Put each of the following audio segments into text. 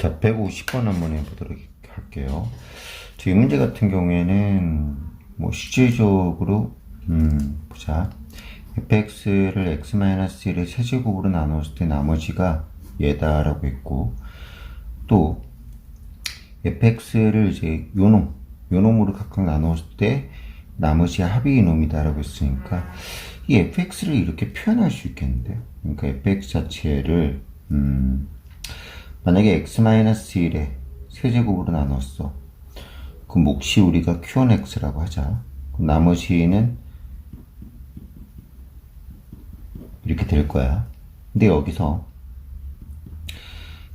자, 150번 한번 해보도록 할게요. 이 문제 같은 경우에는 뭐 실질적으로 음, 보자. fx를 x-1의 세제곱으로 나눴을 때 나머지가 얘다라고 했고 또 fx를 이제 요놈 요놈으로 각각 나눴을 때 나머지 합이 이놈이다라고 했으니까 이 fx를 이렇게 표현할 수 있겠는데요. 그러니까 fx 자체를 음, 만약에 x-1의 세제곱으로 나눴어. 그 몫이 우리가 q1x라고 하자. 그럼 나머지는 이렇게 될 거야. 근데 여기서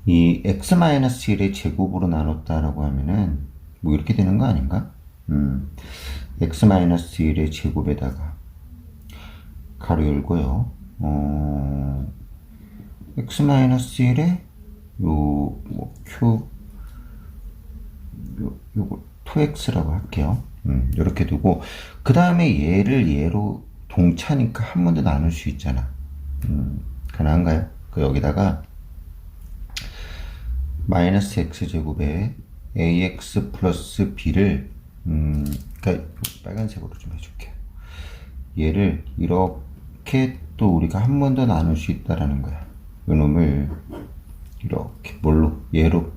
이 x-1의 제곱으로 나눴다라고 하면은 뭐 이렇게 되는 거 아닌가? 음, x-1의 제곱에다가 가로 열고요. 어, x-1의 요, 뭐, q, 요, 요거 2x라고 할게요. 음, 요렇게 두고, 그 다음에 얘를 얘로 동차니까 한 번 더 나눌 수 있잖아. 음, 가능한가요? 그 여기다가, 마이너스 x제곱에 ax 플러스 b를, 음, 그니까 빨간색으로 좀 해줄게요. 얘를 이렇게 또 우리가 한 번 더 나눌 수 있다라는 거야. 요 놈을 이렇게 뭘로? 얘로.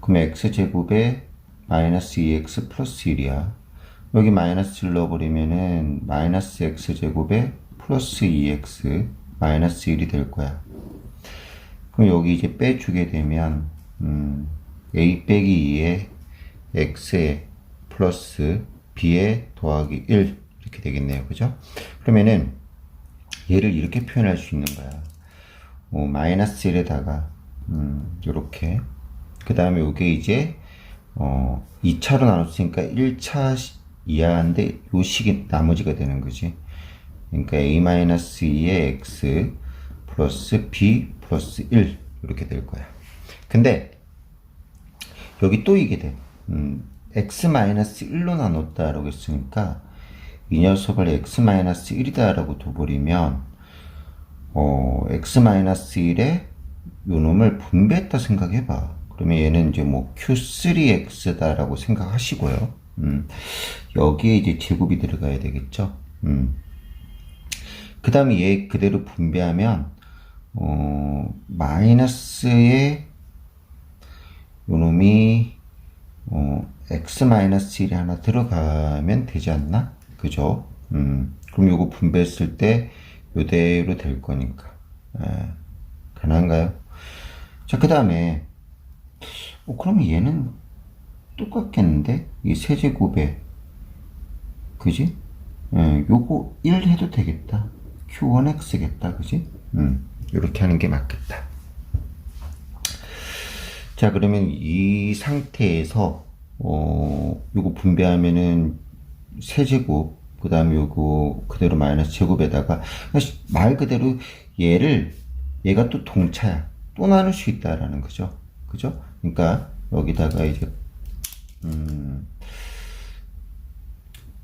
그럼 x제곱에 마이너스 2x 플러스 1이야. 여기 마이너스를 넣어버리면은 마이너스 x제곱에 플러스 2x 마이너스 1이 될 거야. 그럼 여기 이제 빼주게 되면 음, a 빼기 2에 x에 플러스 b에 더하기 1 이렇게 되겠네요. 그죠? 그러면은 얘를 이렇게 표현할 수 있는 거야. 어, 마이너스 1에다가 음, 요렇게. 그 다음에 요게 이제 어, 2차로 나눴으니까 1차 이하인데 요 식이 나머지가 되는 거지. 그러니까 a-2의 x 플러스 b 플러스 1 이렇게 될 거야. 근데 여기 또 이게 돼. 음, x-1로 나눴다라고 했으니까 이 녀석을 x-1이다 라고 둬버리면 어, x-1에 요 놈을 분배했다 생각해봐. 그러면 얘는 이제 뭐 q3x다라고 생각하시고요. 음, 여기에 이제 제곱이 들어가야 되겠죠. 음. 그 다음에 얘 그대로 분배하면, 어, 마이너스에 요 놈이, 어, x-1이 하나 들어가면 되지 않나? 그죠? 음, 그럼 요거 분배했을 때 요대로 될 거니까. 예, 가능한가요? 자, 그 다음에, 어, 그럼 얘는 똑같겠는데? 이 세제곱에, 그지? 예, 요거 1 해도 되겠다. q1x겠다. 그지? 음, 요렇게 하는 게 맞겠다. 자, 그러면 이 상태에서, 어, 요거 분배하면은 세제곱, 그 다음에 요거 그대로 마이너스 제곱에다가, 말 그대로 얘를, 얘가 또 동차야. 또 나눌 수 있다라는 거죠. 그죠? 그러니까 여기다가 이제 음,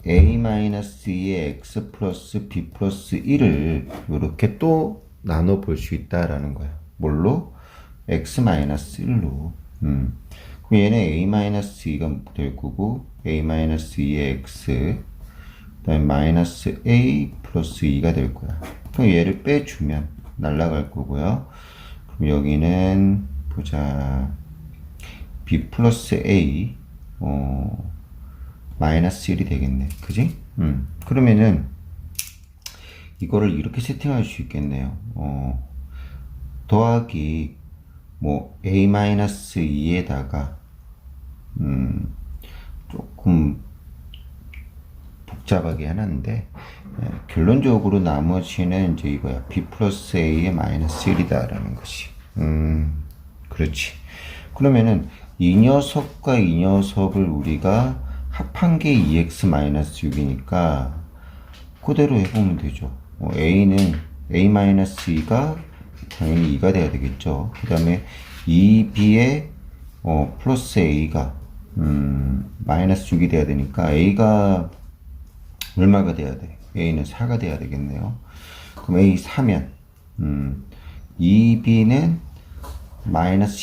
a-2의 x 플러스 b 플러스 1을 이렇게 또 나눠 볼 수 있다라는 거야. 뭘로? x-1로. 음. 그럼 얘는 a-2가 될 거고 a-2의 x 그다음에 마이너스 a 플러스 2가 될 거야. 그럼 얘를 빼주면 날라갈 거고요. 여기는 보자 b 플러스 a 어, 마이너스 1이 되겠네. 그지? 음. 그러면은 이거를 이렇게 세팅할 수 있겠네요. 어, 더하기 뭐 a 마이너스 2에다가 음, 조금 복잡하게 해놨는데 예, 결론적으로 나머지는 이제 이거야. B 플러스 a의 마이너스 1이다라는 것이 음 그렇지. 그러면은 이 녀석과 이 녀석을 우리가 합한 게 2x 마이너스 6이니까 그대로 해보면 되죠. 어, a는 a 마이너스 2가 당연히 2가 돼야 되겠죠. 그 다음에 2b의 어, 플러스 a가 음, 마이너스 6이 돼야 되니까 a가 얼마가 돼야 돼? A는 4가 돼야 되겠네요. 그럼 a 4면 음, 2b는 마이너스